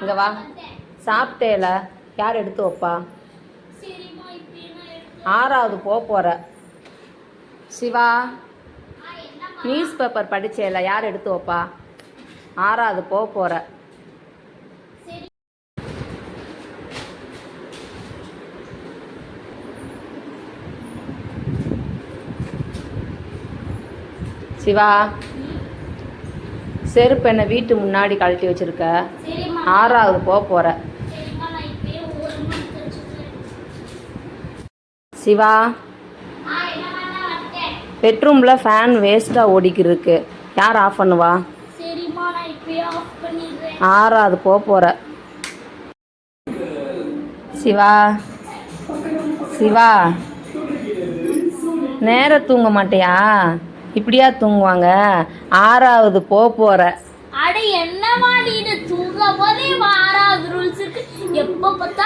இங்கே வா. சாப்பிட்டேல. யார் எடுத்து வைப்பா? ஆறாவது போக போகிற சிவா நியூஸ் பேப்பர் படித்தேல யார் எடுத்து வைப்பா? ஆறாவது போக போகிற சிவா. செருப்பு என்ன வீட்டு முன்னாடி கழட்டி வச்சிருக்க? ஆறாவது போக போகிற சிவா. பெட்ரூமில் ஃபேன் வேஸ்ட்டாக ஓடிக்கிட்டு இருக்கு யார் ஆஃப் பண்ணுவா? ஆறாவது போக போகிற சிவா. சிவா. நேர தூங்க மாட்டியா? இப்படியா தூங்குவாங்க? ஆறாவது போக போகிற அட என்னமா நீ இது? தூங்கும் போதே ஆறாவது ரூல்ஸ் இருக்கு. எப்போ பார்த்தா